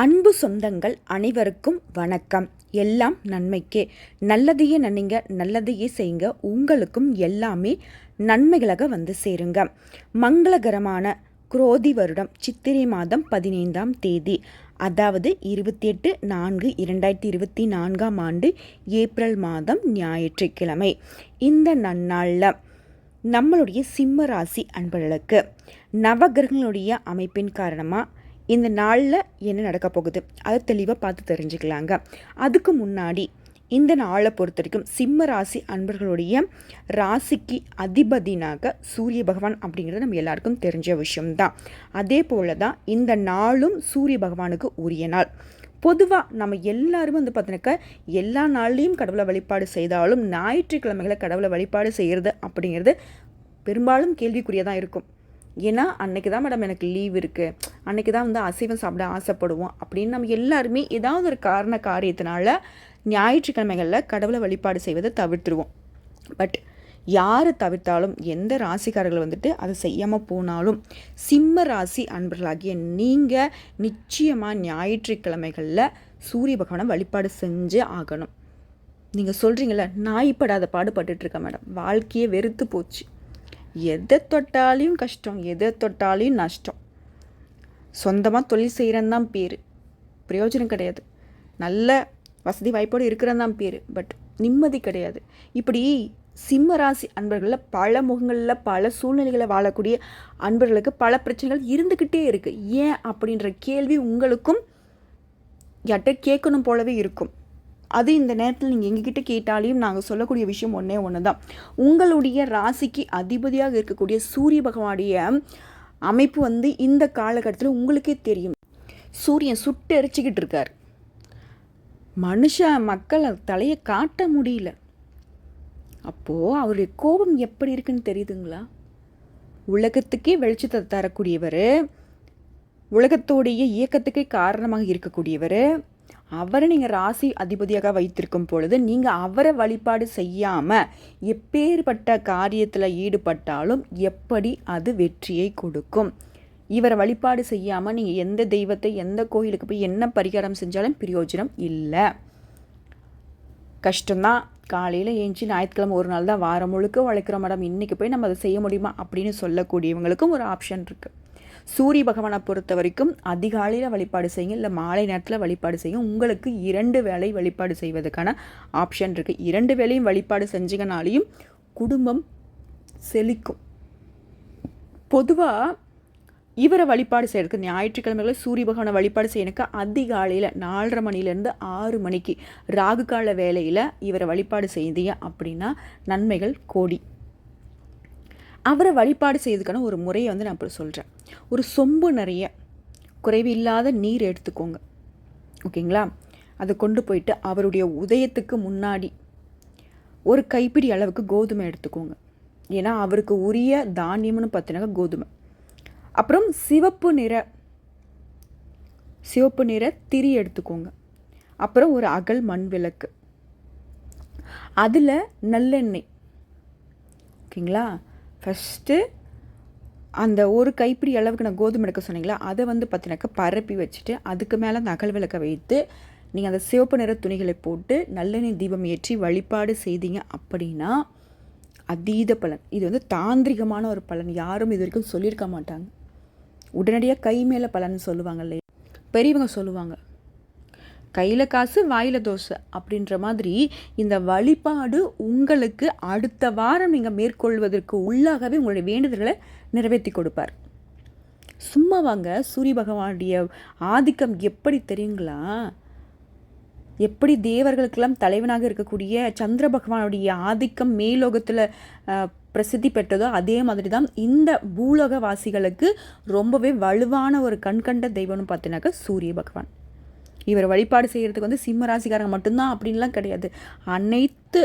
அன்பு சொந்தங்கள் அனைவருக்கும் வணக்கம். எல்லாம் நன்மைக்கே. நல்லதையே நினைங்க நல்லதையே செய்யுங்க. உங்களுக்கும் எல்லாமே நன்மைகளாக வந்து சேருங்க. மங்களகரமான குரோதி வருடம் சித்திரை மாதம் பதினைந்தாம் தேதி அதாவது இருபத்தி எட்டு நான்கு இரண்டாயிரத்தி இருபத்தி நான்காம் ஆண்டு ஏப்ரல் மாதம் ஞாயிற்றுக்கிழமை. இந்த நன்னாளில் நம்மளுடைய சிம்ம ராசி அன்பர்களுக்கு நவகிரகங்களுடைய அமைப்பின் காரணமாக இந்த நாளில் என்ன நடக்க போகுது? அதை தெளிவாக பார்த்து தெரிஞ்சுக்கலாங்க. அதுக்கு முன்னாடி இந்த நாளை பொறுத்த வரைக்கும் சிம்ம ராசி அன்பர்களுடைய ராசிக்கு அதிபதினாக சூரிய பகவான் அப்படிங்கிறது நம்ம எல்லாருக்கும் தெரிஞ்ச விஷயம்தான். அதே போல தான் இந்த நாளும் சூரிய பகவானுக்கு உரிய நாள். பொதுவாக நம்ம எல்லாருமே வந்து பார்த்தினாக்கா எல்லா நாள்லேயும் கடவுளை வழிபாடு செய்தாலும் ஞாயிற்றுக்கிழமைகளை கடவுளை வழிபாடு செய்கிறது அப்படிங்கிறது பெரும்பாலும் கேள்விக்குரியதாக இருக்கும். ஏன்னா அன்னைக்கு தான் மேடம் எனக்கு லீவ் இருக்குது அன்னைக்கு தான் வந்து அசைவம் சாப்பிட ஆசைப்படுவோம் அப்படின்னு நம்ம எல்லாருமே ஏதாவது ஒரு காரண காரியத்தினால ஞாயிற்றுக்கிழமைகளில் கடவுளை வழிபாடு செய்வதை தவிர்த்துருவோம். பட் யார் தவிர்த்தாலும் எந்த ராசிக்காரர்கள் வந்துட்டு அதை செய்யாமல் போனாலும் சிம்ம ராசி அன்பர்களாகிய நீங்கள் நிச்சயமாக ஞாயிற்றுக்கிழமைகளில் சூரிய பகவானை வழிபாடு செஞ்சே ஆகணும். நீங்கள் சொல்கிறீங்கள நாய்ப்படாத பாடுபட்டுட்ருக்கேன் மேடம் வாழ்க்கையே வெறுத்து போச்சு. எதை தொட்டாலையும் கஷ்டம் எதை தொட்டாலையும் நஷ்டம். சொந்தமாக தொழில் செய்கிறன்னு தான் பேர். பிரயோஜனம் கிடையாது. நல்ல வசதி வாய்ப்போடு இருக்கிறன்னு தான் பேர். பட் நிம்மதி கிடையாது. இப்படி சிம்ம ராசி அன்பர்களில் பல முகங்களில் பல சூழ்நிலைகளை வாழக்கூடிய அன்பர்களுக்கு பல பிரச்சனைகள் இருந்துக்கிட்டே இருக்குது ஏன் அப்படின்ற கேள்வி உங்களுக்கும் யார்கிட்ட கேட்கணும் போலவே இருக்கும். அது இந்த நேரத்தில் நீங்கள் எங்ககிட்ட கேட்டாலையும் நாங்கள் சொல்லக்கூடிய விஷயம் ஒன்றே ஒன்று தான் உங்களுடைய ராசிக்கு அதிபதியாக இருக்கக்கூடிய சூரிய பகவானுடைய அமைப்பு வந்து இந்த காலகட்டத்தில் உங்களுக்கே தெரியும். சூரியன் சுட்டு எரிச்சிக்கிட்டு இருக்கார். மனுஷ மக்களை தலையை காட்ட முடியல. அப்போது அவருடைய கோபம் எப்படி இருக்குன்னு தெரியுதுங்களா? உலகத்துக்கே வெளிச்சத்தை தரக்கூடியவர் உலகத்தோடைய இயக்கத்துக்கே காரணமாக இருக்கக்கூடியவர் அவரை நீங்கள் ராசி அதிபதியாக வைத்திருக்கும் பொழுது நீங்கள் அவரை வழிபாடு செய்யாமல் எப்பேற்பட்ட காரியத்தில் ஈடுபட்டாலும் எப்படி அது வெற்றியை கொடுக்கும்? இவரை வழிபாடு செய்யாமல் நீங்கள் எந்த தெய்வத்தை எந்த கோயிலுக்கு போய் என்ன பரிகாரம் செஞ்சாலும் பிரயோஜனம் இல்லை. கஷ்டம்தான். காலையில் ஏஞ்சி ஞாயிற்றுக்கிழமை ஒரு நாள் தான் வாரம் முழுக்க உழைக்கிற மேடம் இன்றைக்கி போய் நம்ம அதை செய்ய முடியுமா? அப்படின்னு சொல்லக்கூடியவங்களுக்கும் ஒரு ஆப்ஷன் இருக்குது சூரிய பகவானை பொறுத்த வரைக்கும் அதிகாலையில் வழிபாடு செய்யுங்க இல்லை மாலை நேரத்தில் வழிபாடு செய்யும் உங்களுக்கு இரண்டு வேலை வழிபாடு செய்வதற்கான ஆப்ஷன் இருக்குது இரண்டு வேலையும் வழிபாடு செஞ்சீங்கனாலையும் குடும்பம் செழிக்கும். பொதுவாக இவரை வழிபாடு செய்யறதுக்கு ஞாயிற்றுக்கிழமைகளில் சூரிய பகவானை வழிபாடு செய்யணுக்கு அதிகாலையில் நாலரை மணிலேருந்து ஆறு மணிக்கு ராகு கால வேலையில் இவரை வழிபாடு செய்தீங்க அப்படின்னா நன்மைகள் கோடி. அவரை வழிபாடு செய்யறதுக்கான ஒரு முறையை வந்து நான் இப்போ சொல்கிறேன் ஒரு சொம்பு நிறைய குறைவு இல்லாத நீர் எடுத்துக்கோங்க. ஓகேங்களா? அதை கொண்டு போயிட்டு அவருடைய உதயத்துக்கு முன்னாடி ஒரு கைப்பிடி அளவுக்கு கோதுமை எடுத்துக்கோங்க. ஏன்னா அவருக்கு உரிய தானியம்னு பார்த்தீங்கன்னா கோதுமை. அப்புறம் சிவப்பு நிற சிவப்பு நிற திரி எடுத்துக்கோங்க. அப்புறம் ஒரு அகல் மண் விளக்கு. அதில் நல்லெண்ணெய். ஓகேங்களா? ஃபஸ்ட்டு அந்த ஒரு கைப்பிடி அளவுக்கு நான் கோதுமை எடுக்க சொன்னீங்களா அதை வந்து பார்த்தினாக்கா பரப்பி வச்சுட்டு அதுக்கு மேலே அந்த அகல் விளக்கை வைத்து நீங்கள் அந்த சிவப்பு நிற துணிகளை போட்டு நல்லெண்ணெய் தீபம் ஏற்றி வழிபாடு செய்தீங்க அப்படின்னா அதீத பலன். இது வந்து தாந்திரிகமான ஒரு பலன். யாரும் இது வரைக்கும் சொல்லியிருக்க மாட்டாங்க. உடனடியாக கை மேலே பலன் சொல்லுவாங்க இல்லையா? பெரியவங்க சொல்லுவாங்க கையில் காசு வாயில் தோசை அப்படின்ற மாதிரி இந்த வழிபாடு உங்களுக்கு அடுத்த வாரம் நீங்கள் மேற்கொள்வதற்கு உள்ளாகவே உங்களுடைய வேண்டுதல்களை நிறைவேற்றி கொடுப்பார். சும்மா வாங்க சூரிய பகவானுடைய ஆதிக்கம் எப்படி தெரியுங்களா? எப்படி தேவர்களுக்கெல்லாம் தலைவனாக இருக்கக்கூடிய சந்திர பகவானுடைய ஆதிக்கம் மேலோகத்தில் பிரசித்தி பெற்றதோ அதே மாதிரி தான் இந்த பூலோகவாசிகளுக்கு ரொம்பவே வலுவான ஒரு கண்கண்ட தெய்வம்னு பார்த்தீங்கன்னாக்கா சூரிய பகவான். இவர் வழிபாடு செய்கிறதுக்கு வந்து சிம்ம ராசிக்காரங்க மட்டும்தான் அப்படின்லாம் கிடையாது. அனைத்து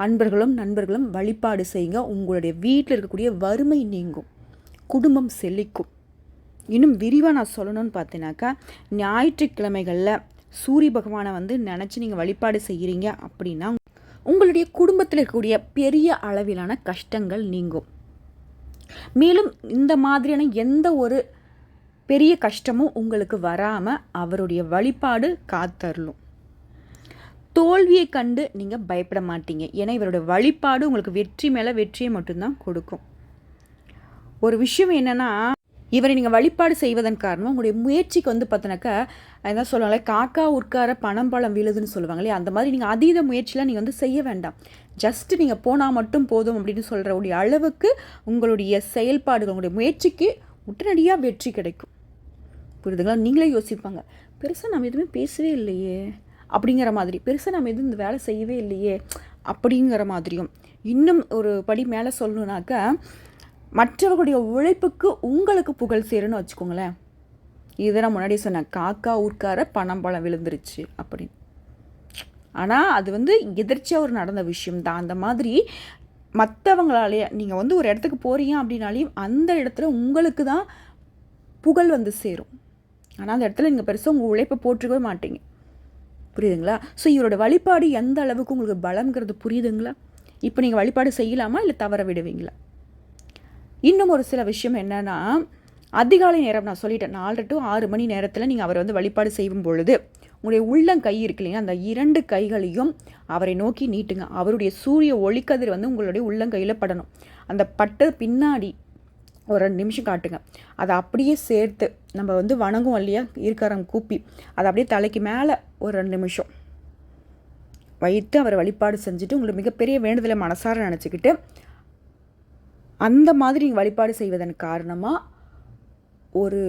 அன்பர்களும் நண்பர்களும் வழிபாடு செய்யுங்க. உங்களுடைய வீட்டில் இருக்கக்கூடிய வறுமை நீங்கும். குடும்பம் செழிக்கும். இன்னும் விரிவாக நான் சொல்லணும்னு பார்த்தீங்கன்னாக்கா ஞாயிற்றுக்கிழமைகளில் சூரிய பகவானை வந்து நினச்சி நீங்கள் வழிபாடு செய்கிறீங்க அப்படின்னா உங்களுடைய குடும்பத்தில் இருக்கக்கூடிய பெரிய அளவிலான கஷ்டங்கள் நீங்கும். மேலும் இந்த மாதிரியான எந்த ஒரு பெரிய கஷ்டமும் உங்களுக்கு வராமல் அவருடைய வழிபாடு காத்தருளும். தோல்வியை கண்டு நீங்கள் பயப்பட மாட்டீங்க. ஏன்னா இவருடைய வழிபாடு உங்களுக்கு வெற்றி மேலே வெற்றியை மட்டும்தான் கொடுக்கும். ஒரு விஷயம் என்னென்னா இவரை நீங்கள் வழிபாடு செய்வதன் காரணமாக உங்களுடைய முயற்சிக்கு வந்து பார்த்தினாக்கா என்ன சொல்லுவாங்களே காக்கா உட்கார பணம் பழம் விழுதுன்னு சொல்லுவாங்களே அந்த மாதிரி நீங்கள் அதீத முயற்சிலாம் நீங்கள் வந்து செய்ய வேண்டாம். ஜஸ்ட்டு நீங்கள் போனால் மட்டும் போதும் அப்படின்னு சொல்கிற உடைய அளவுக்கு உங்களுடைய செயல்பாடுகள் உங்களுடைய முயற்சிக்கு உடனடியாக வெற்றி கிடைக்கும். புரியுதுங்களா? நீங்களே யோசிப்பாங்க. பெருசாக நம்ம எதுவுமே பேசவே இல்லையே. அப்படிங்கிற மாதிரி. பெருசாக நம்ம எதுவும் இந்த வேலை செய்யவே இல்லையே. அப்படிங்கிற மாதிரியும். இன்னும் ஒரு படி மேலே சொல்லணுன்னாக்கா மற்றவர்களுடைய உழைப்புக்கு உங்களுக்கு புகழ் சேருன்னு வச்சுக்கோங்களேன். இதை நான் முன்னாடி சொன்னேன். காக்கா ஊர்க்கார பணம் பழம் விழுந்துருச்சு அப்படின்னு. ஆனால் அது வந்து எதிர்ச்சியாக ஒரு நடந்த விஷயம் தான் அந்த மாதிரி மற்றவங்களாலே நீங்கள் வந்து ஒரு இடத்துக்கு போகிறீங்க அப்படின்னாலையும் அந்த இடத்துல உங்களுக்கு தான் புகழ் வந்து சேரும். ஆனால் அந்த இடத்துல நீங்கள் பெருசாக உங்கள் உழைப்பை போட்டுக்கவே மாட்டீங்க. புரியுதுங்களா? ஸோ இவரோட வழிபாடு எந்த அளவுக்கு உங்களுக்கு பலம்ங்கிறது புரியுதுங்களா? இப்போ நீங்கள் வழிபாடு செய்யலாமா இல்லை தவற விடுவீங்களா? இன்னும் ஒரு சில விஷயம் என்னென்னா அதிகாலை நேரம் நான் சொல்லிட்டேன் நாலு டு ஆறு மணி நேரத்தில் நீங்கள் அவரை வந்து வழிபாடு செய்யும் பொழுது உங்களுடைய உள்ளங்கை இருக்கு இல்லைங்க அந்த இரண்டு கைகளையும் அவரை நோக்கி நீட்டுங்க. அவருடைய சூரிய ஒளிக்கதிர் வந்து உங்களுடைய உள்ளங்கையில் படணும். அந்த பட்டு பின்னாடி ஒரு ரெண்டு நிமிஷம் காட்டுங்க. அதை அப்படியே சேர்த்து நம்ம வந்து வணங்கும் இல்லையா? இருக்கிறம் கூப்பி. அதை அப்படியே தலைக்கு மேலே ஒரு ரெண்டு நிமிஷம் வைத்து அவரை வழிபாடு செஞ்சுட்டு உங்களுக்கு மிகப்பெரிய வேண்டுதலை மனசார நினச்சிக்கிட்டு அந்த மாதிரி நீங்கள் வழிபாடு செய்வதன் காரணமாக ஒரு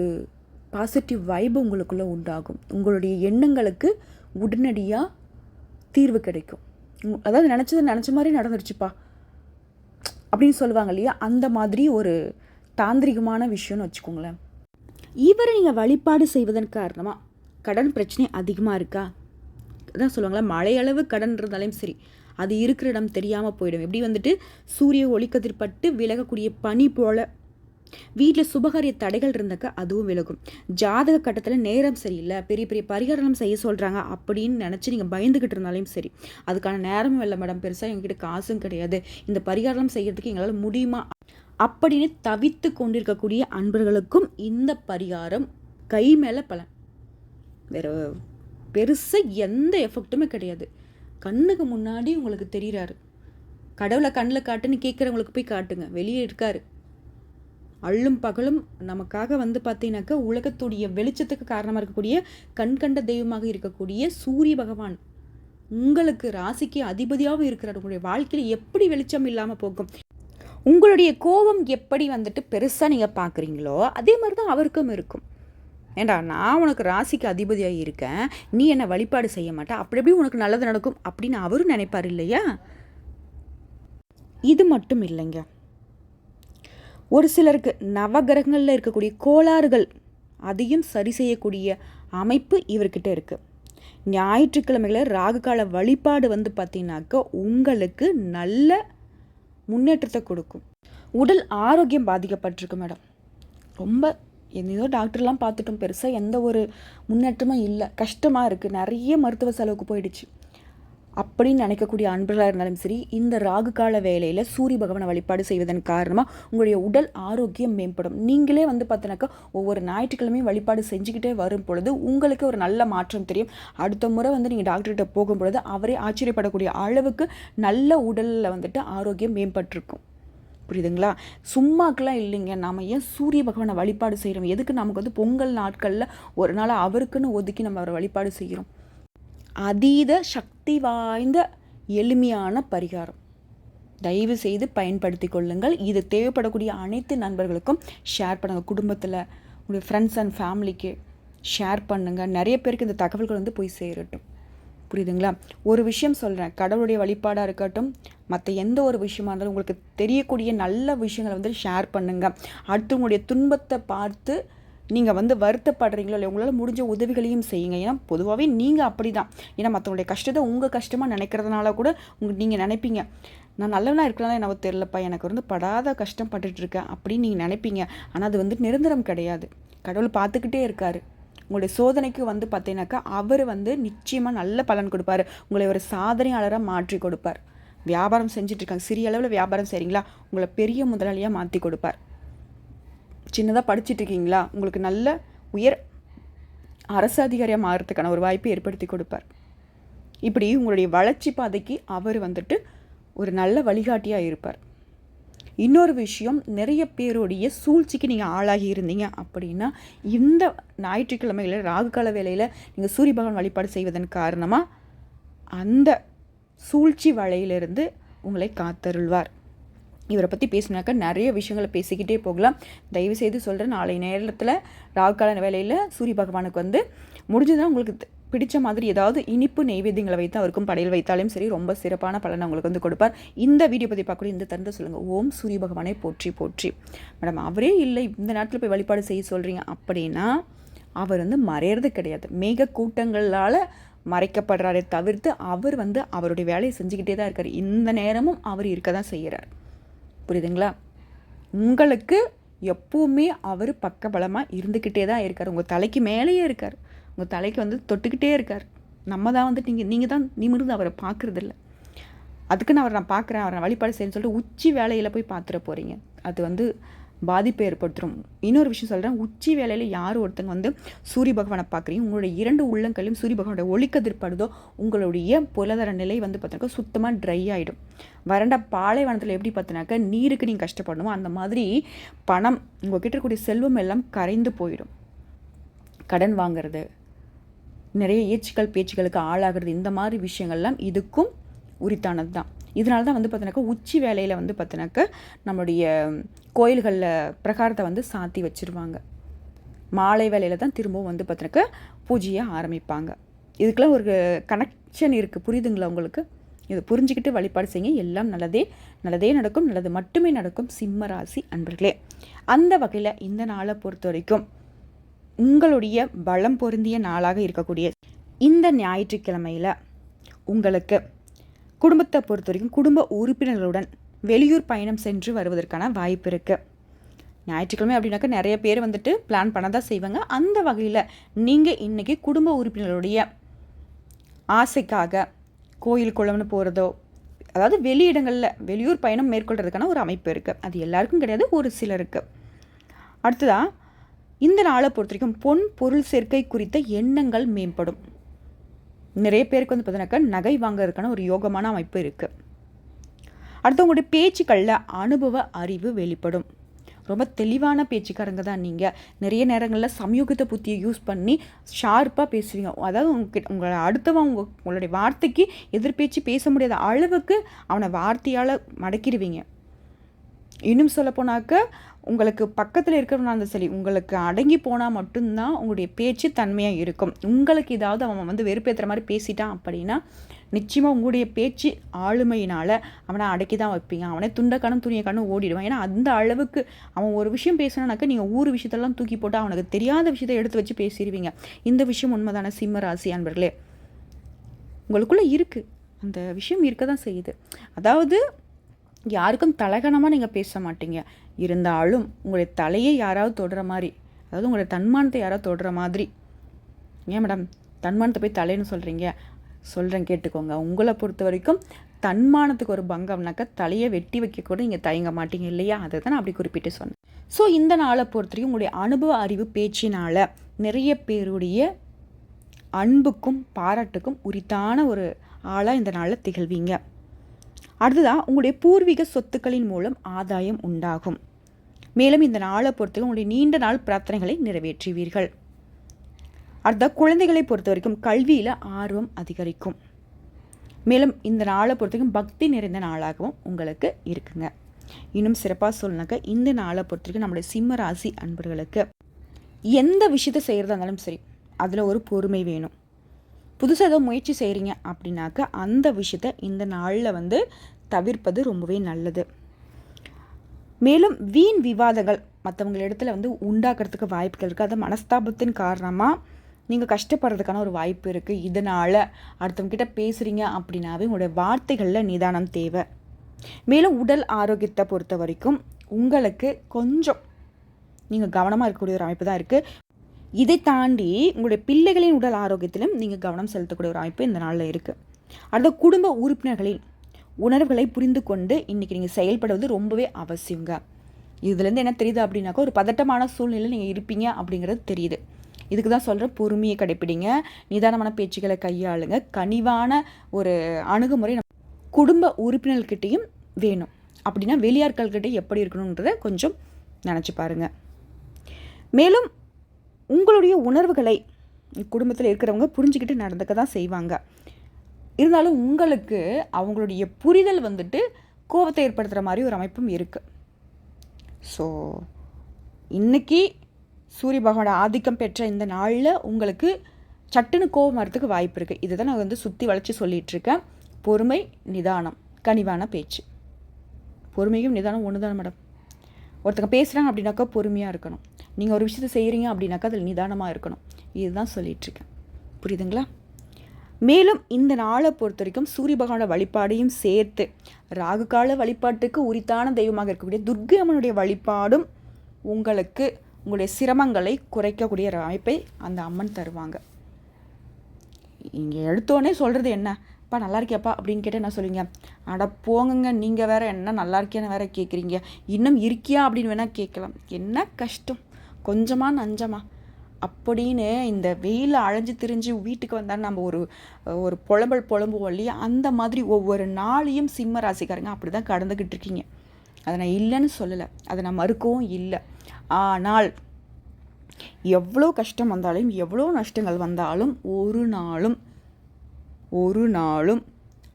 பாசிட்டிவ் வைப் உங்களுக்குள்ளே உண்டாகும். உங்களுடைய எண்ணங்களுக்கு உடனடியாக தீர்வு கிடைக்கும். அதாவது நினச்சது நினச்ச மாதிரி நடந்துருச்சுப்பா. அப்படின்னு சொல்லுவாங்க இல்லையா? அந்த மாதிரி ஒரு தாந்திரிகமான விஷயம்னு வச்சுக்கோங்களேன். இவரை நீங்கள் வழிபாடு செய்வதன் காரணமாக கடன் பிரச்சனை அதிகமாக இருக்கா? அதான் சொல்லுவாங்களா மழையளவு கடன் இருந்தாலும் சரி அது இருக்கிற இடம் தெரியாமல் போயிடும். எப்படி வந்துட்டு சூரிய ஒளிக்கதிர்பட்டு விலகக்கூடிய பனி போல் வீட்டில் சுபகாரிய தடைகள் இருந்தாக்க அதுவும் விலகும். ஜாதக கட்டத்தில் நேரம் சரியில்லை பெரிய பெரிய பரிகாரம் செய்ய சொல்கிறாங்க அப்படின்னு நினச்சி நீங்கள் பயந்துக்கிட்டு இருந்தாலும் சரி அதுக்கான நேரமும் இல்லை மேடம் பெருசாக எங்ககிட்ட காசும் கிடையாது. இந்த பரிகாரம் செய்கிறதுக்கு எங்களால் முடியுமா? அப்படின்னு தவித்து கொண்டிருக்கக்கூடிய அன்பர்களுக்கும் இந்த பரிகாரம் கை மேலே பலன். வேறு பெருசாக எந்த எஃபெக்ட்டுமே கிடையாது. கண்ணுக்கு முன்னாடி உங்களுக்கு தெரிகிறாரு கடவுளை கண்ணில் காட்டுன்னு கேட்குறவங்களுக்கு போய் காட்டுங்க. வெளியே இருக்காரு. அள்ளும் பகலும் நமக்காக வந்து பார்த்தீங்கன்னாக்கா உலகத்துடைய வெளிச்சத்துக்கு காரணமாக இருக்கக்கூடிய கண்கண்ட தெய்வமாக இருக்கக்கூடிய சூரிய பகவான் உங்களுக்கு ராசிக்கு அதிபதியாகவும் இருக்கிறார். உங்களுடைய வாழ்க்கையில் எப்படி வெளிச்சம் இல்லாமல் போகும்? உங்களுடைய கோபம் எப்படி வந்துட்டு பெருசாக நீங்கள் பார்க்குறீங்களோ அதே மாதிரி தான் அவருக்கும் இருக்கும். ஏண்டா நான் உனக்கு ராசிக்கு அதிபதியாக இருக்கேன். நீ என்னை வழிபாடு செய்ய மாட்டேன் அப்படி எப்படி உனக்கு நல்லது நடக்கும் அப்படின்னு அவரும் நினைப்பார் இல்லையா? இது மட்டும் இல்லைங்க. ஒரு சிலருக்கு நவகிரகங்களில் இருக்கக்கூடிய கோளாறுகள் அதையும் சரி செய்யக்கூடிய அமைப்பு இவர்கிட்ட இருக்குது ஞாயிற்றுக்கிழமைகளில் ராகுகால வழிபாடு வந்து பார்த்தீங்கன்னாக்கா உங்களுக்கு நல்ல முன்னேற்றத்தை கொடுக்கும். உடல் ஆரோக்கியம் பாதிக்கப்பட்டிருக்கு மேடம். ரொம்ப ஏதோ டாக்டர்லாம் பார்த்துட்டோம். பெருசாக எந்த ஒரு முன்னேற்றமும் இல்லை. கஷ்டமாக இருக்குது நிறைய மருத்துவ செலவுக்கு போயிடுச்சு. அப்படின்னு நினைக்கக்கூடிய அன்பர்களாக இருந்தாலும் சரி இந்த ராகு கால வேலையில் சூரிய பகவானை வழிபாடு செய்வதன் காரணமாக உங்களுடைய உடல் ஆரோக்கியம் மேம்படும். நீங்களே வந்து பார்த்தினாக்கா ஒவ்வொரு ஞாயிற்றுக்கிழமையும் வழிபாடு செஞ்சுக்கிட்டே வரும் பொழுது உங்களுக்கு ஒரு நல்ல மாற்றம் தெரியும். அடுத்த முறை வந்து நீங்கள் டாக்டர்கிட்ட போகும் பொழுது அவரே ஆச்சரியப்படக்கூடிய அளவுக்கு நல்ல உடலில் வந்துட்டு ஆரோக்கியம் மேம்பட்டிருக்கும். புரியுதுங்களா? சும்மாக்கெல்லாம் இல்லைங்க. நாம் ஏன் சூரிய பகவானை வழிபாடு செய்கிறோம் எதுக்கு நமக்கு வந்து பொங்கல் நாட்களில் ஒரு நாள் அவருக்குன்னு ஒதுக்கி நம்ம அவரை வழிபாடு செய்கிறோம் அதீத சக்தி வாய்ந்த எளிமையான பரிகாரம். தயவு செய்து பயன்படுத்தி கொள்ளுங்கள். இது தேவைப்படக்கூடிய அனைத்து நண்பர்களுக்கும் ஷேர் பண்ணுங்கள் குடும்பத்தில் உங்களுடைய ஃப்ரெண்ட்ஸ் அண்ட் ஃபேமிலிக்கு ஷேர் பண்ணுங்கள் நிறைய பேருக்கு இந்த தகவல்கள் வந்து போய் சேரட்டும். புரியுதுங்களா? ஒரு விஷயம் சொல்கிறேன் கடவுளுடைய வழிபாடாக இருக்கட்டும் மற்ற எந்த ஒரு விஷயமா இருந்தாலும் உங்களுக்கு தெரியக்கூடிய நல்ல விஷயங்களை வந்து ஷேர் பண்ணுங்கள் அடுத்தவங்களுடைய துன்பத்தை பார்த்து நீங்கள் வந்து வருத்தப்படுறீங்களோ இல்லை உங்களால் முடிஞ்ச உதவிகளையும் செய்யுங்க. ஏன்னா பொதுவாகவே நீங்கள் அப்படி தான் ஏன்னா மற்றவங்களுடைய கஷ்டத்தை உங்கள் கஷ்டமாக நினைக்கிறதுனால கூட உங்கள் நீங்கள் நினைப்பீங்க. நான் நல்லவனாக இருக்கலாம் எனக்கு தெரிலப்பா எனக்கு வந்து படாத கஷ்டம் பட்டுட்ருக்கேன் அப்படின்னு நீங்கள் நினைப்பீங்க. ஆனால் அது வந்து நிரந்தரம் கிடையாது. கடவுள் பார்த்துக்கிட்டே இருக்கார். உங்களுடைய சோதனைக்கு வந்து பார்த்தீங்கன்னாக்கா அவர் வந்து நிச்சயமாக நல்ல பலன் கொடுப்பார். உங்களை ஒரு சாதனையாளராக மாற்றி கொடுப்பார். வியாபாரம் செஞ்சிட்ருக்காங்க சிறிய அளவில் வியாபாரம் செய்கிறீங்களா உங்களை பெரிய முதலாளியாக மாற்றி கொடுப்பார். சின்னதாக படிச்சுட்டு இருக்கீங்களா உங்களுக்கு நல்ல உயர் அரசு அதிகாரியாக மாறுறதுக்கான ஒரு வாய்ப்பை ஏற்படுத்தி கொடுப்பார். இப்படி உங்களுடைய வளர்ச்சி பாதைக்கு அவர் வந்துட்டு ஒரு நல்ல வழிகாட்டியாக இருப்பார். இன்னொரு விஷயம் நிறைய பேருடைய சூழ்ச்சிக்கு நீங்கள் ஆளாகி இருந்தீங்க அப்படின்னா இந்த ஞாயிற்றுக்கிழமையில் ராகுகால வேலையில் நீங்கள் சூரிய பகவான் வழிபாடு செய்வதன் காரணமாக அந்த சூழ்ச்சி வலையிலிருந்து உங்களை காத்தருள்வார். இவரை பற்றி பேசினாக்கா நிறைய விஷயங்களை பேசிக்கிட்டே போகலாம். தயவுசெய்து சொல்கிறேன் நாளை நேரத்தில் ராகுகால வேலையில் சூரிய பகவானுக்கு வந்து முடிஞ்சதான் உங்களுக்கு பிடிச்ச மாதிரி ஏதாவது இனிப்பு நெய்வேத்தியங்களை வைத்து அவருக்கும் படையல் வைத்தாலும் சரி ரொம்ப சிறப்பான பலனை உங்களுக்கு வந்து கொடுப்பார். இந்த வீடியோ பற்றி பார்க்கக்கூடிய இந்த தருணத்தை சொல்லுங்கள் ஓம் சூரிய பகவானை போற்றி போற்றி. மேடம் அவரே இல்லை இந்த நேரத்தில் போய் வழிபாடு செய்ய சொல்கிறீங்க அப்படின்னா அவர் வந்து மறையிறது கிடையாது. மேக கூட்டங்களால் மறைக்கப்படுறாரே தவிர்த்து அவர் வந்து அவருடைய வேலையை செஞ்சுக்கிட்டே தான் இருக்கார். இந்த நேரமும் அவர் இருக்க தான் செய்கிறார் புரியுதுங்களா? உங்களுக்கு எப்பவுமே அவர் பக்கபலமாக இருந்துக்கிட்டே தான் இருக்கார். உங்கள் தலைக்கு மேலேயே இருக்கார். உங்கள் தலைக்கு வந்து தொட்டுக்கிட்டே இருக்கார். நம்ம தான் வந்துட்டு நீங்கள் நீங்கள் தான் நிமிர்ந்து அவரை பார்க்குறதில்ல. அதுக்குன்னு அவரை நான் பார்க்குறேன். அவரை வழிபாடு செய்யணும்னு சொல்லிட்டு உச்சி வேலையில் போய் பார்த்துட போகிறீங்க அது வந்து பாதிப்பை ஏற்படுத்தும். இன்னொரு விஷயம் சொல்கிறேன் உச்சி வேலையில் யார் ஒருத்தங்க வந்து சூரிய பகவானை பார்க்குறீங்க உங்களுடைய இரண்டு உள்ளங்களையும் சூரிய பகவானோட ஒளிக்கதிர்படுதோ உங்களுடைய பொருளாதார நிலை வந்து பார்த்தீங்கன்னா சுத்தமாக ட்ரை ஆகிடும் வறண்ட பாலைவனத்தில் எப்படி பார்த்தினாக்கா நீருக்கு நீங்கள் கஷ்டப்படணுமோ அந்த மாதிரி பணம் உங்கள் கிட்ட இருக்கக்கூடிய செல்வம் எல்லாம் கரைந்து போயிடும். கடன் வாங்கிறது நிறைய ஏச்சுக்கள் பேச்சுக்களுக்கு ஆளாகிறது இந்த மாதிரி விஷயங்கள்லாம் இதுக்கும் உரித்தானது தான் இதனால தான் வந்து பார்த்தினாக்கா உச்சி வேலையில் வந்து பார்த்தினாக்கா நம்மளுடைய கோயில்களில் பிரகாரத்தை வந்து சாத்தி வச்சுருவாங்க. மாலை வேலையில் தான் திரும்பவும் வந்து பார்த்தினாக்கா பூஜையை ஆரம்பிப்பாங்க. இதுக்கெல்லாம் ஒரு கனெக்ஷன் இருக்குது புரியுதுங்களா உங்களுக்கு? இதை புரிஞ்சுக்கிட்டு வழிபாடு செய்யுங்க. எல்லாம் நல்லதே நல்லதே நடக்கும். நல்லது மட்டுமே நடக்கும். சிம்ம ராசி அன்பர்களே அந்த வகையில் இந்த நாளை பொறுத்த வரைக்கும் உங்களுடைய பலம் பொருந்திய நாளாக இருக்கக்கூடிய இந்த ஞாயிற்றுக்கிழமையில் உங்களுக்கு குடும்பத்தை பொறுத்த வரைக்கும் குடும்ப உறுப்பினர்களுடன் வெளியூர் பயணம் சென்று வருவதற்கான வாய்ப்பு இருக்குது ஞாயிற்றுக்கிழமை அப்படின்னாக்கா நிறைய பேர் வந்துட்டு பிளான் பண்ண தான் செய்வாங்க. அந்த வகையில் நீங்கள் இன்றைக்கி குடும்ப உறுப்பினர்களுடைய ஆசைக்காக கோயில் குளம்னு போகிறதோ அதாவது வெளியிடங்களில் வெளியூர் பயணம் மேற்கொள்கிறதுக்கான ஒரு அமைப்பு இருக்குது அது எல்லாருக்கும் கிடையாது ஒரு சிலருக்கு. அடுத்ததாக இந்த நாளை பொறுத்த வரைக்கும் பொன் பொருள் சேர்க்கை குறித்த எண்ணங்கள் மேம்படும். நிறைய பேருக்கு வந்து பார்த்தீங்கன்னாக்கா நகை வாங்குறதுக்கான ஒரு யோகமான அமைப்பு இருக்குது அடுத்தவங்களுடைய பேச்சுக்களில் அனுபவ அறிவு வெளிப்படும். ரொம்ப தெளிவான பேச்சுக்காரங்க தான் நீங்கள் நிறைய நேரங்களில் சமயோகித்த புத்தியை யூஸ் பண்ணி ஷார்ப்பாக பேசுவீங்க. அதாவது உங்ககிட்ட உங்களை அடுத்தவன் உங்கள் உங்களுடைய வார்த்தைக்கு எதிர்பேச்சு பேச முடியாத அளவுக்கு அவனை வார்த்தையால் மடக்கிடுவீங்க. இன்னும் சொல்ல போனாக்க உங்களுக்கு பக்கத்தில் இருக்கிறவனா இருந்தால் சரி உங்களுக்கு அடங்கி போனால் மட்டும்தான் உங்களுடைய பேச்சு தன்மையாக இருக்கும். உங்களுக்கு ஏதாவது அவன் வந்து வெறுப்பேற்றுற மாதிரி பேசிட்டான் அப்படின்னா நிச்சயமாக உங்களுடைய பேச்சு ஆளுமையினால் அவனை அடக்கி தான் வைப்பீங்க. அவனை துண்டக்கணும் துணியக்கணும் ஓடிடுவான். ஏன்னா அந்த அளவுக்கு அவன் ஒரு விஷயம் பேசினானாக்கா நீங்கள் ஊர் விஷயத்தெல்லாம் தூக்கி போட்டு அவனுக்கு தெரியாத விஷயத்தை எடுத்து வச்சு பேசிடுவீங்க. இந்த விஷயம் உண்மைதான? சிம்ம ராசி அன்பர்களே. உங்களுக்குள்ளே இருக்குது அந்த விஷயம் இருக்க தான் செய்யுது. அதாவது யாருக்கும் தலகணமாக நீங்கள் பேச மாட்டீங்க. இருந்தாலும் உங்களுடைய தலையை யாராவது தொடுற மாதிரி அதாவது உங்களுடைய தன்மானத்தை யாராவது தொடுற மாதிரி. ஏன் மேடம் தன்மானத்தை போய் தலைன்னு சொல்கிறீங்க சொல்கிறேன் கேட்டுக்கோங்க. உங்களை பொறுத்த வரைக்கும் தன்மானத்துக்கு ஒரு பங்கம்னாக்கா தலையை வெட்டி வைக்க கூட நீங்கள் தயங்க மாட்டீங்க இல்லையா? அதை தான் நான் அப்படி குறிப்பிட்டு சொன்னேன். ஸோ இந்த நாளை பொறுத்த வரைக்கும் உங்களுடைய அனுபவ அறிவு பேச்சினால் நிறைய பேருடைய அன்புக்கும் பாராட்டுக்கும் உரித்தான ஒரு ஆளாக இந்த நாளில் திகழ்வீங்க. அடுத்ததாக உங்களுடைய பூர்வீக சொத்துக்களின் மூலம் ஆதாயம் உண்டாகும். மேலும் இந்த நாளை பொறுத்தவரை உங்களுடைய நீண்ட நாள் பிரார்த்தனைகளை நிறைவேற்றுவீர்கள். அடுத்த குழந்தைகளை பொறுத்த வரைக்கும் கல்வியில் ஆர்வம் அதிகரிக்கும். மேலும் இந்த நாளை பொறுத்த வரைக்கும் பக்தி நிறைந்த நாளாகவும் உங்களுக்கு இருக்குங்க. இன்னும் சிறப்பாக சொல்லினாக்க இந்த நாளை பொறுத்த வரைக்கும் நம்மளுடைய சிம்ம ராசி அன்பர்களுக்கு எந்த விஷயத்தை செய்கிறதா இருந்தாலும் சரி அதில் ஒரு பொறுமை வேணும். புதுசாக ஏதோ முயற்சி செய்கிறீங்க அப்படின்னாக்கா அந்த விஷயத்த இந்த நாளில் வந்து தவிர்ப்பது ரொம்பவே நல்லது. மேலும் வீண் விவாதங்கள் மற்றவங்க இடத்துல வந்து உண்டாக்குறதுக்கு வாய்ப்புகள் இருக்குது அது மனஸ்தாபத்தின் காரணமாக நீங்கள் கஷ்டப்படுறதுக்கான ஒரு வாய்ப்பு இருக்குது இதனால் அடுத்தவங்ககிட்ட பேசுகிறீங்க அப்படின்னாவே உங்களுடைய வார்த்தைகளில் நிதானம் தேவை. மேலும் உடல் ஆரோக்கியத்தை பொறுத்த வரைக்கும் உங்களுக்கு கொஞ்சம் நீங்கள் கவனமாக இருக்கக்கூடிய ஒரு அமைப்பு தான் இருக்குது இதை தாண்டி உங்களுடைய பிள்ளைகளின் உடல் ஆரோக்கியத்திலும் நீங்கள் கவனம் செலுத்தக்கூடிய ஒரு அமைப்பு இந்த நாளில் இருக்குது அடுத்த குடும்ப உறுப்பினர்களின் உணர்வுகளை புரிந்து கொண்டு இன்றைக்கி நீங்கள் செயல்படுவது ரொம்பவே அவசியங்க. இதுலேருந்து என்ன தெரியுது அப்படின்னாக்கா ஒரு பதட்டமான சூழ்நிலையில் நீங்கள் இருப்பீங்க அப்படிங்கிறது தெரியுது. இதுக்கு தான் சொல்கிறேன் பொறுமையை கடைப்பிடிங்க நிதானமான பேச்சுக்களை கையாளுங்க கனிவான ஒரு அணுகுமுறை நம்ம குடும்ப உறுப்பினர்கிட்டையும் வேணும். அப்படின்னா வெளியாட்கள்கிட்ட எப்படி இருக்கணுன்றதை கொஞ்சம் நினச்சி பாருங்கள் மேலும் உங்களுடைய உணர்வுகளை குடும்பத்தில் இருக்கிறவங்க புரிஞ்சுக்கிட்டு நடந்துக்க தான் செய்வாங்க. இருந்தாலும் உங்களுக்கு அவங்களுடைய புரிதல் வந்துட்டு கோபத்தை ஏற்படுத்துகிற மாதிரி ஒரு அமைப்பும் இருக்குது ஸோ இன்றைக்கி சூரிய பகவானோட ஆதிக்கம் பெற்ற இந்த நாளில் உங்களுக்கு சட்டுன்னு கோபம் வரத்துக்கு வாய்ப்பு இருக்குது இதை தான் நான் வந்து சுற்றி வளைச்சி சொல்லிகிட்ருக்கேன் பொறுமை நிதானம் கனிவான பேச்சு. பொறுமையும் நிதானம் ஒன்று தான் மேடம்? ஒருத்தங்க பேசுகிறாங்க அப்படின்னாக்கா பொறுமையாக இருக்கணும். நீங்கள் ஒரு விஷயத்தை செய்கிறீங்க அப்படின்னாக்கா அதில் நிதானமாக இருக்கணும். இதுதான் சொல்லிகிட்ருக்கேன் புரியுதுங்களா? மேலும் இந்த நாளை பொறுத்த வரைக்கும் சூரிய பகவான வழிபாடையும் சேர்த்து ராகு கால வழிபாட்டுக்கு உரித்தான தெய்வமாக இருக்கக்கூடிய துர்கை அம்மனுடைய வழிபாடும் உங்களுக்கு உங்களுடைய சிரமங்களை குறைக்கக்கூடிய அமைப்பை அந்த அம்மன் தருவாங்க. இங்கே எடுத்தோடனே சொல்கிறது என்ன? அப்பா நல்லா இருக்கியாப்பா அப்படின்னு கேட்டால் என்ன சொல்லுவீங்க அட போங்கங்க நீங்கள் வேற என்ன நல்லா இருக்கியான்னு வேற கேட்குறீங்க இன்னும் இருக்கியா அப்படின்னு வேணால் கேட்கலாம். என்ன கஷ்டம். கொஞ்சமாக நஞ்சமா. அப்படின்னு இந்த வெயில் அழைஞ்சு திரிஞ்சு வீட்டுக்கு வந்தால் நம்ம ஒரு ஒரு புலம்பல் புலம்புவோம் இல்லையா? அந்த மாதிரி ஒவ்வொரு நாளையும் சிம்ம ராசிக்காரங்க அப்படி தான் கடந்துக்கிட்டு இருக்கீங்க. அதை நான் இல்லைன்னு சொல்லலை. அதை நான் மறுக்கவும் இல்லை. ஆனால் எவ்வளோ கஷ்டம் வந்தாலும் எவ்வளோ நஷ்டங்கள் வந்தாலும் ஒரு நாளும் ஒரு நாளும்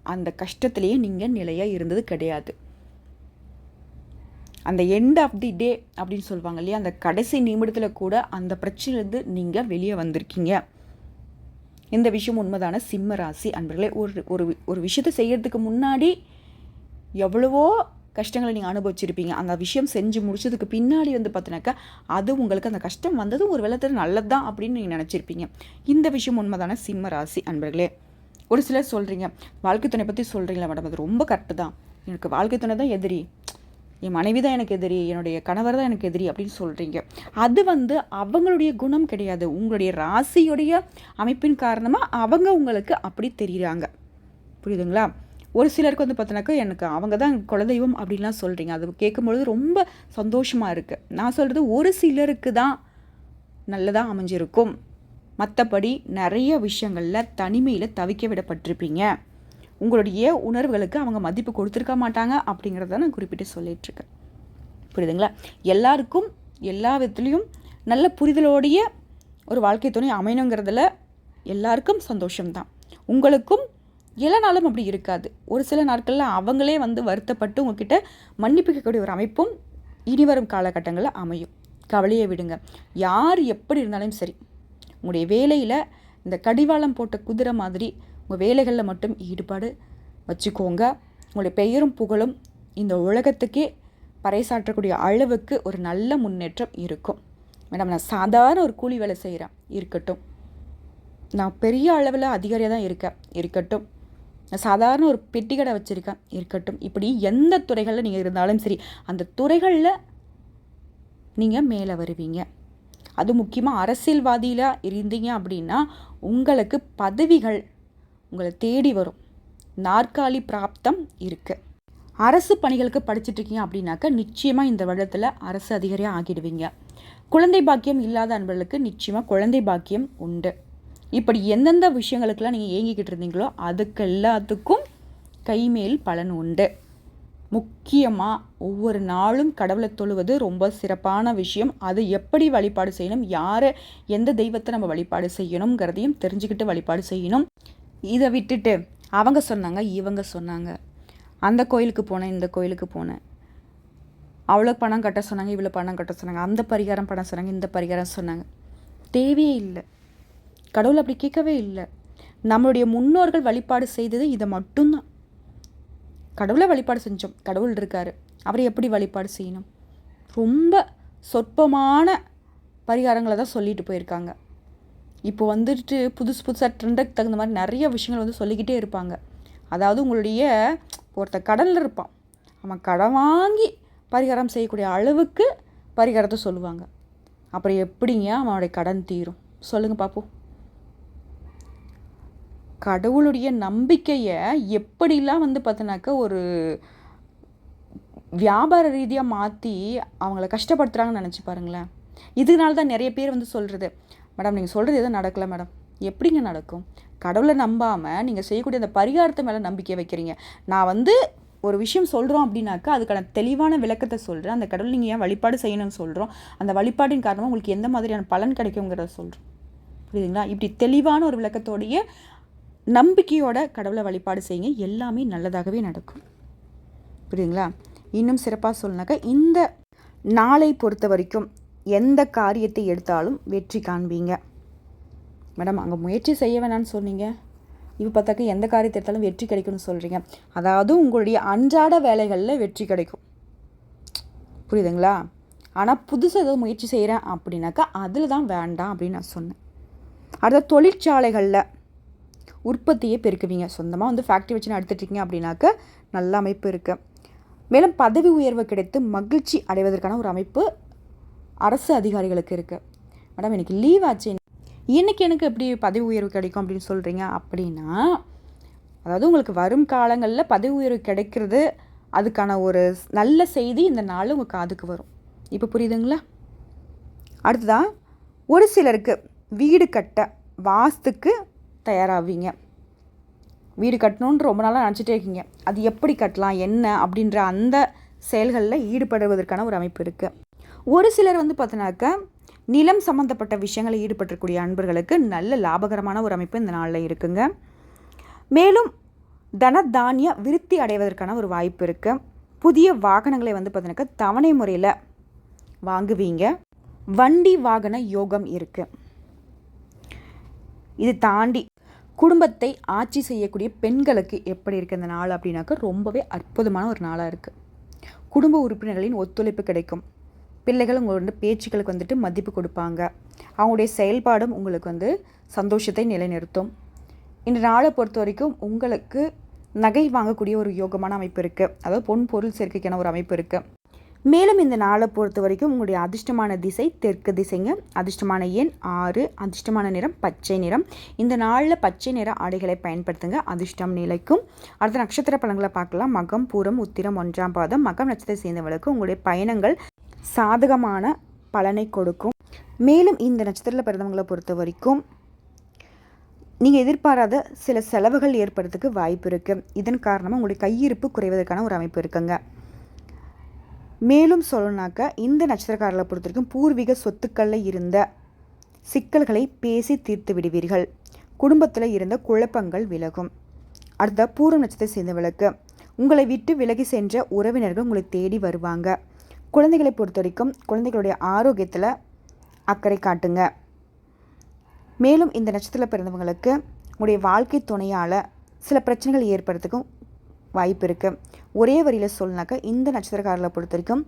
அந்த கஷ்டத்துலேயே நீங்கள் நிலையாக இருந்தது கிடையாது. அந்த எண்ட் ஆஃப் தி டே அப்படின்னு சொல்லுவாங்க இல்லையா அந்த கடைசி நிமிடத்தில் கூட அந்த பிரச்சனையிலேருந்து நீங்கள் வெளியே வந்திருக்கீங்க. இந்த விஷயம் உண்மைதான? சிம்ம ராசி அன்பர்களே ஒரு ஒரு ஒரு விஷயத்தை செய்கிறதுக்கு முன்னாடி எவ்வளவோ கஷ்டங்களை நீங்கள் அனுபவிச்சிருப்பீங்க. அந்த விஷயம் செஞ்சு முடிச்சதுக்கு பின்னாடி வந்து பார்த்தினாக்கா அது உங்களுக்கு அந்த கஷ்டம் வந்ததும் ஒரு வெள்ளத்தில் நல்லது தான் அப்படின்னு நீங்கள் நினச்சிருப்பீங்க. இந்த விஷயம் உண்மைதான? சிம்ம ராசி அன்பர்களே. ஒரு சிலர் சொல்கிறீங்க வாழ்க்கை துணை பற்றி சொல்கிறீங்களா மேடம் அது ரொம்ப கரெக்டு தான். எனக்கு வாழ்க்கை துணை தான் எதிரி. என் மனைவி தான் எனக்கு எதிரி என்னுடைய கணவர் தான் எனக்கு எதிரி அப்படின்னு சொல்கிறீங்க அது வந்து அவங்களுடைய குணம் கிடையாது. உங்களுடைய ராசியுடைய அமைப்பின் காரணமாக அவங்க உங்களுக்கு அப்படி தெரிகிறாங்க புரியுதுங்களா? ஒரு சிலருக்கு வந்து பார்த்தோன்னாக்கா எனக்கு அவங்க தான் குலதெய்வம் அப்படின்லாம் சொல்கிறீங்க அது கேட்கும்பொழுது ரொம்ப சந்தோஷமாக இருக்குது நான் சொல்கிறது ஒரு சிலருக்கு தான் நல்லதாக அமைஞ்சிருக்கும். மற்றபடி நிறைய விஷயங்களில் தனிமையில் தவிக்க விடப்பட்டிருப்பீங்க. உங்களுடைய உணர்வுகளுக்கு அவங்க மதிப்பு கொடுத்துருக்க மாட்டாங்க அப்படிங்கிறத நான் குறிப்பிட்டு சொல்லிகிட்ருக்கேன் புரியுதுங்களா? எல்லாருக்கும் எல்லா விதத்துலேயும் நல்ல புரிதலோடைய ஒரு வாழ்க்கை துணை அமையணுங்கிறதுல எல்லாருக்கும் சந்தோஷம்தான். உங்களுக்கும் எல்லா நாளும் அப்படி இருக்காது. ஒரு சில நாட்களில் அவங்களே வந்து வருத்தப்பட்டு உங்ககிட்ட மன்னிப்பிக்கக்கூடிய ஒரு அமைப்பும் இனி வரும் காலகட்டங்களில் அமையும். கவலையை விடுங்க. யார் எப்படி இருந்தாலும் சரி உங்களுடைய வேலையில் இந்த கடிவாளம் போட்ட குதிரை மாதிரி உங்கள் வேலைகளில் மட்டும் ஈடுபாடு வச்சுக்கோங்க. உங்களுடைய பெயரும் புகழும் இந்த உலகத்துக்கே பறைசாற்றக்கூடிய அளவுக்கு ஒரு நல்ல முன்னேற்றம் இருக்கும். மேடம் நான் சாதாரண ஒரு கூலி வேலை செய்கிறேன் இருக்கட்டும். நான் பெரிய அளவில் அதிகாரியாக தான் இருக்கேன் இருக்கட்டும். நான் சாதாரண ஒரு பெட்டி கடை வச்சுருக்கேன் இருக்கட்டும். இப்படி எந்த துறைகளில் நீங்கள் இருந்தாலும் சரி அந்த துறைகளில் நீங்கள் மேலே வருவீங்க. அது முக்கியமாக அரசியல்வாதியில் இருந்தீங்க அப்படின்னா உங்களுக்கு பதவிகள் உங்களை தேடி வரும். நாற்காலி பிராப்தம் இருக்குது அரசு பணிகளுக்கு படிச்சுட்ருக்கீங்க அப்படின்னாக்கா நிச்சயமாக இந்த வருடத்தில் அரசு அதிகாரியாக ஆகிடுவீங்க. குழந்தை பாக்கியம் இல்லாத அன்பர்களுக்கு நிச்சயமாக குழந்தை பாக்கியம் உண்டு. இப்படி எந்தெந்த விஷயங்களுக்கெல்லாம் நீங்கள் ஏங்கிக்கிட்டு இருந்தீங்களோ அதுக்கு எல்லாத்துக்கும் கைமேல் பலன் உண்டு. முக்கியமாக ஒவ்வொரு நாளும் கடவுளை தொழுவது ரொம்ப சிறப்பான விஷயம். அது எப்படி வழிபாடு செய்யணும்? யாரை எந்த தெய்வத்தை நம்ம வழிபாடு செய்யணுங்கிறதையும் தெரிஞ்சுக்கிட்டு வழிபாடு செய்யணும். இதை விட்டுட்டு அவங்க சொன்னாங்க இவங்க சொன்னாங்க. அந்த கோயிலுக்கு போனேன் இந்த கோயிலுக்கு போனேன். அவ்வளோ பணம் கட்ட சொன்னாங்க இவ்வளோ பணம் கட்ட சொன்னாங்க. அந்த பரிகாரம் பணம் சொன்னாங்க இந்த பரிகாரம் சொன்னாங்க. தேவையே இல்லை. கடவுள் அப்படி கேட்கவே இல்லை. நம்மளுடைய முன்னோர்கள் வழிபாடு செய்தது இதை மட்டும்தான். கடவுளை வழிபாடு செஞ்சோம். கடவுள் இருக்கார். அவரை எப்படி வழிபாடு செய்யணும்? ரொம்ப சொற்பமான பரிகாரங்களை தான் சொல்லிட்டு போயிருக்காங்க. இப்போ வந்துட்டு புதுசு புதுசாக ட்ரெண்டுக்கு தகுந்த மாதிரி நிறைய விஷயங்கள் வந்து சொல்லிக்கிட்டே இருப்பாங்க. அதாவது உங்களுடைய ஒருத்த கடலில் இருப்பான். அவன் கடன் வாங்கி பரிகாரம் செய்யக்கூடிய அளவுக்கு பரிகாரத்தை சொல்லுவாங்க. அப்புறம் எப்படிங்க அவனுடைய கடன் தீரும்? சொல்லுங்கள் பார்ப்போம் கடவுளுடைய நம்பிக்கையை எப்படிலாம் வந்து பார்த்தோன்னாக்கா ஒரு வியாபார ரீதியாக மாற்றி அவங்கள கஷ்டப்படுத்துகிறாங்கன்னு நினச்சி பாருங்களேன். இதனால தான் நிறைய பேர் வந்து சொல்கிறது மேடம் நீங்கள் சொல்கிறது எதுவும் நடக்கலை மேடம். எப்படிங்க நடக்கும்? கடவுளை நம்பாமல் நீங்கள் செய்யக்கூடிய அந்த பரிகாரத்தை மேலே நம்பிக்கை வைக்கிறீங்க. நான் வந்து ஒரு விஷயம் சொல்கிறோம் அப்படின்னாக்கா அதுக்கான தெளிவான விளக்கத்தை சொல்கிறேன் அந்த கடவுள் நீங்கள் ஏன் வழிபாடு செய்யணும்னு சொல்கிறோம் அந்த வழிபாட்டின் காரணமாக உங்களுக்கு எந்த மாதிரியான பலன் கிடைக்குங்கிறத சொல்கிறோம் புரியுதுங்களா? இப்படி தெளிவான ஒரு விளக்கத்தோடைய நம்பிக்கையோட கடவுளை வழிபாடு செய்யுங்க. எல்லாமே நல்லதாகவே நடக்கும். புரியுதுங்களா? இன்னும் சிறப்பாக சொல்லனாக்கா இந்த நாளை பொறுத்த வரைக்கும் எந்த காரியத்தை எடுத்தாலும் வெற்றி காண்பீங்க. மேடம் அங்கே முயற்சி செய்ய வேணான்னு சொன்னீங்க. இப்போ பார்த்தாக்க எந்த காரியத்தை எடுத்தாலும் வெற்றி கிடைக்கும்னு சொல்கிறீங்க அதாவது உங்களுடைய அன்றாட வேலைகளில் வெற்றி கிடைக்கும். புரியுதுங்களா? ஆனால் புதுசாக ஏதாவது முயற்சி செய்கிறேன் அப்படின்னாக்கா அதில் தான் வேண்டாம் அப்படின்னு நான் சொன்னேன். அடுத்த தொழிற்சாலைகளில் உற்பத்தியை பெருக்குவீங்க. சொந்தமாக வந்து ஃபேக்ட்ரி வச்சு நடத்திட்டுருக்கீங்க அப்படின்னாக்க நல்ல அமைப்பு இருக்குது மேலும் பதவி உயர்வு கிடைத்து மகிழ்ச்சி அடைவதற்கான ஒரு அமைப்பு அரசு அதிகாரிகளுக்கு இருக்குது மேடம் எனக்கு லீவ் ஆச்சு. இன்றைக்கி எனக்கு எப்படி பதவி உயர்வு கிடைக்கும் அப்படின்னு சொல்கிறீங்க அப்படின்னா அதாவது உங்களுக்கு வரும் காலங்களில் பதவி உயர்வு கிடைக்கிறது அதுக்கான ஒரு நல்ல செய்தி இந்த நாள் உங்கள் காதுக்கு வரும். இப்போ புரியுதுங்களா? அடுத்ததான் ஒரு சிலருக்கு வீடு கட்ட வாஸ்துக்கு தயாராவீங்க. வீடு கட்டணுன்னு ரொம்ப நாளாக நினச்சிட்டே இருக்கீங்க. அது எப்படி கட்டலாம் என்ன அப்படின்ற அந்த செயல்களில் ஈடுபடுவதற்கான ஒரு அமைப்பு இருக்குது ஒரு சிலர் வந்து பார்த்தோன்னாக்கா நிலம் சம்மந்தப்பட்ட விஷயங்களில் ஈடுபட்டிருக்கூடிய அன்பர்களுக்கு நல்ல லாபகரமான ஒரு அமைப்பு இந்த நாளில் இருக்குங்க. மேலும் தன தானிய விருத்தி அடைவதற்கான ஒரு வாய்ப்பு இருக்குது புதிய வாகனங்களை வந்து பார்த்தீங்கன்னாக்கா தவணை முறையில் வாங்குவீங்க. வண்டி வாகன யோகம் இருக்குது இது தாண்டி குடும்பத்தை ஆட்சி செய்யக்கூடிய பெண்களுக்கு எப்படி இருக்குது இந்த நாள் அப்படின்னாக்கா ரொம்பவே அற்புதமான ஒரு நாளாக இருக்குது குடும்ப உறுப்பினர்களின் ஒத்துழைப்பு கிடைக்கும். பிள்ளைகள் உங்களோட வந்து பேச்சுக்களுக்கு வந்துட்டு மதிப்பு கொடுப்பாங்க. அவங்களுடைய செயல்பாடும் உங்களுக்கு வந்து சந்தோஷத்தை நிலைநிறுத்தும். இந்த நாளை பொறுத்த வரைக்கும் உங்களுக்கு நகை வாங்கக்கூடிய ஒரு யோகமான அமைப்பு இருக்குது அதாவது பொன் பொருள் சேர்க்கைக்கான ஒரு அமைப்பு இருக்குது மேலும் இந்த நாளை பொறுத்த வரைக்கும் உங்களுடைய அதிர்ஷ்டமான திசை தெற்கு திசைங்க. அதிர்ஷ்டமான எண் ஆறு அதிர்ஷ்டமான நிறம் பச்சை நிறம். இந்த நாளில் பச்சை நிற ஆடைகளை பயன்படுத்துங்க அதிர்ஷ்டம் நிலைக்கும். அடுத்த நட்சத்திர பலன்களை பார்க்கலாம். மகம் பூரம் உத்திரம் ஒன்றாம் பாதம். மகம் நட்சத்திரத்தை சேர்ந்தவர்களுக்கு உங்களுடைய பயணங்கள் சாதகமான பலனை கொடுக்கும். மேலும் இந்த நட்சத்திரத்தில் பிறந்தவங்களை பொறுத்த வரைக்கும் நீங்கள் எதிர்பாராத சில செலவுகள் ஏற்படுறதுக்கு வாய்ப்பு இருக்குது இதன் காரணமாக உங்களுடைய கையிருப்பு குறைவதற்கான ஒரு அமைப்பு இருக்குங்க. மேலும் சொல்லணுனாக்க இந்த நட்சத்திரக்காரர்களை பொறுத்த வரைக்கும் பூர்வீக சொத்துக்களில் இருந்த சிக்கல்களை பேசி தீர்த்து விடுவீர்கள். குடும்பத்தில் இருந்த குழப்பங்கள் விலகும். அடுத்த பூர்வ நட்சத்திரத்தை சேர்ந்தவளுக்கு உங்களை விட்டு விலகி சென்ற உறவினர்கள் உங்களை தேடி வருவாங்க. குழந்தைகளை பொறுத்த வரைக்கும் குழந்தைகளுடைய ஆரோக்கியத்தில் அக்கறை காட்டுங்க. மேலும் இந்த நட்சத்திரத்தில் பிறந்தவங்களுக்கு உங்களுடைய வாழ்க்கை துணையால் சில பிரச்சனைகள் ஏற்படுறதுக்கும் வாய்ப்பு இருக்குது ஒரே வரியில் சொல்லினாக்க இந்த நட்சத்திரக்காரர்களை பொறுத்த வரைக்கும்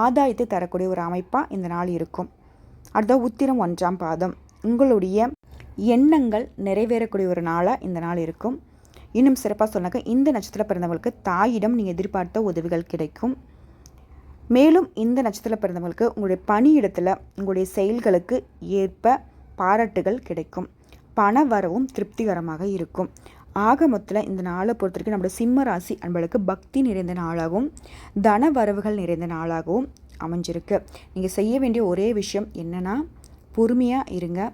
ஆதாயத்தை தரக்கூடிய ஒரு அமைப்பாக இந்த நாள் இருக்கும். அடுத்த உத்திரம் ஒன்றாம் பாதம். உங்களுடைய எண்ணங்கள் நிறைவேறக்கூடிய ஒரு நாளாக இந்த நாள் இருக்கும். இன்னும் சிறப்பாக சொன்னாக்கா இந்த நட்சத்திர பிறந்தவங்களுக்கு தாயிடம் நீங்கள் எதிர்பார்த்த உதவிகள் கிடைக்கும். மேலும் இந்த நட்சத்திர பிறந்தவங்களுக்கு உங்களுடைய பணியிடத்தில் உங்களுடைய செயல்களுக்கு ஏற்ப பாராட்டுகள் கிடைக்கும். பண வரவும் திருப்திகரமாக இருக்கும். ஆக மொத்தத்தில் இந்த நாளை பொறுத்த வரைக்கும் நம்மளோட சிம்ம ராசி அன்பளுக்கு பக்தி நிறைந்த நாளாகவும் தன வரவுகள் நிறைந்த நாளாகவும் அமைஞ்சிருக்கு. நீங்கள் செய்ய வேண்டிய ஒரே விஷயம் என்னென்னா பொறுமையாக இருங்க.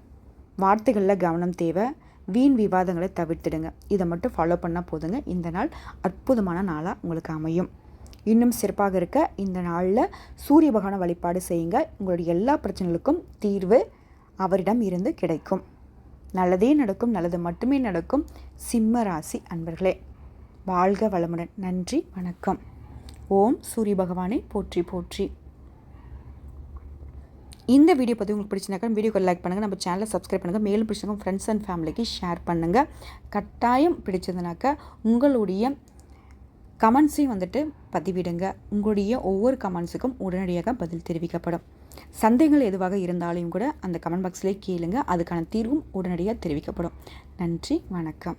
வார்த்தைகளில் கவனம் தேவை. வீண் விவாதங்களை தவிர்த்துடுங்க. இதை மட்டும் ஃபாலோ பண்ணால் போதுங்க. இந்த நாள் அற்புதமான நாளாக உங்களுக்கு அமையும். இன்னும் சிறப்பாக இருக்க இந்த நாளில் சூரிய பகவான வழிபாடு செய்யுங்க. உங்களுடைய எல்லா பிரச்சனைகளுக்கும் தீர்வு அவரிடம் இருந்து கிடைக்கும். நல்லதே நடக்கும் நல்லது மட்டுமே நடக்கும். சிம்ம ராசி அன்பர்களே வாழ்க வளமுடன். நன்றி வணக்கம். ஓம் சூரிய பகவானை போற்றி போற்றி. இந்த வீடியோ பற்றி உங்களுக்கு பிடிச்சினாக்கா வீடியோக்கு லைக் பண்ணுங்கள் நம்ம சேனலை சப்ஸ்கிரைப் பண்ணுங்கள் மேலும் பிடிச்சிருக்கோம் ஃப்ரெண்ட்ஸ் அண்ட் ஃபேமிலிக்கு ஷேர் பண்ணுங்கள் கட்டாயம் பிடிச்சதுனாக்கா உங்களுடைய கமெண்ட்ஸையும் வந்துட்டு பதிவிடுங்க. உங்களுடைய ஒவ்வொரு கமெண்ட்ஸுக்கும் உடனடியாக பதில் தெரிவிக்கப்படும். சந்தேகங்கள் எதுவாக இருந்தாலும் கூட அந்த கமெண்ட் பாக்ஸ்லேயே கேளுங்க அதுக்கான தீர்வும் உடனடியாக தெரிவிக்கப்படும். நன்றி வணக்கம்.